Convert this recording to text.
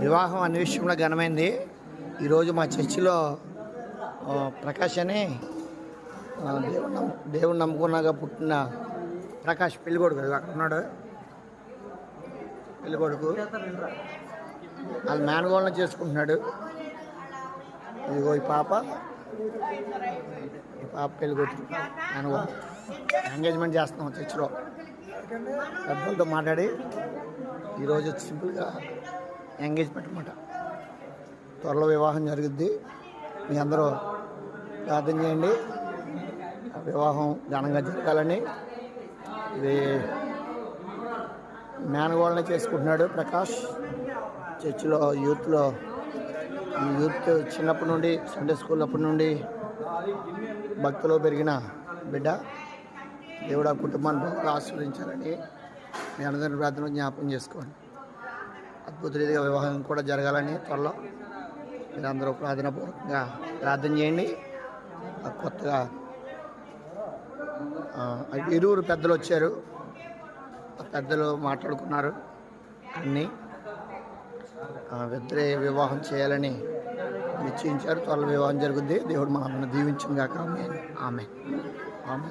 వివాహం అన్ని విషయంలో ఘనమైంది. ఈరోజు మా చర్చిలో ప్రకాష్ అని ఆ, దేవుడు నమ్ము దేవుడు నమ్ముకున్నాగా పుట్టిన ప్రకాష్ పెళ్ళికొడుకు. అక్కడ ఉన్నాడు. పెళ్ళికొడుకు. వాళ్ళ మేనగోళ్ళని చేసుకుంటున్నాడు. ఇదిగో ఈ పాప. ఈ పాప పెళ్ళికొడుకు మేనగోళ్ళ ఎంగేజ్మెంట్ చేస్తున్నాం చర్చిలో. పెద్దలతో మాట్లాడి. ఈరోజు సింపుల్గా ఎంగేజ్మెంట్ అనమాట త్వరలో వివాహం జరుగుద్ది. మీ అందరూ ప్రార్థన చేయండి. వివాహం ఘనంగా జరగాలని. ఇది మేనగోళ్ళని చేసుకుంటున్నాడు ప్రకాష్. చర్చిలో యూత్లో ఈ యూత్ చిన్నప్పటి నుండి సండే స్కూల్ అప్పటి నుండి భక్తిలో పెరిగిన బిడ్డ. దేవుడు ఆ కుటుంబాన్ని బాగా ఆశీర్వదించాలని మీ అందరిని ప్రార్థన జ్ఞాపకం చేసుకోండి. అద్భుత వివాహం కూడా జరగాలని త్వరలో మీరందరూ ప్రార్థనపూర్వకంగా ప్రార్థన చేయండి. కొత్తగా ఇరువురు పెద్దలు వచ్చారు. పెద్దలు మాట్లాడుకున్నారు అన్నీ. ఇద్దరే వివాహం చేయాలని నిశ్చయించారు. త్వరలో వివాహం జరుగుద్ది. దేవుడు మమ్మల్ని దీవించింది కాక ఆమె ఆమె ఆమె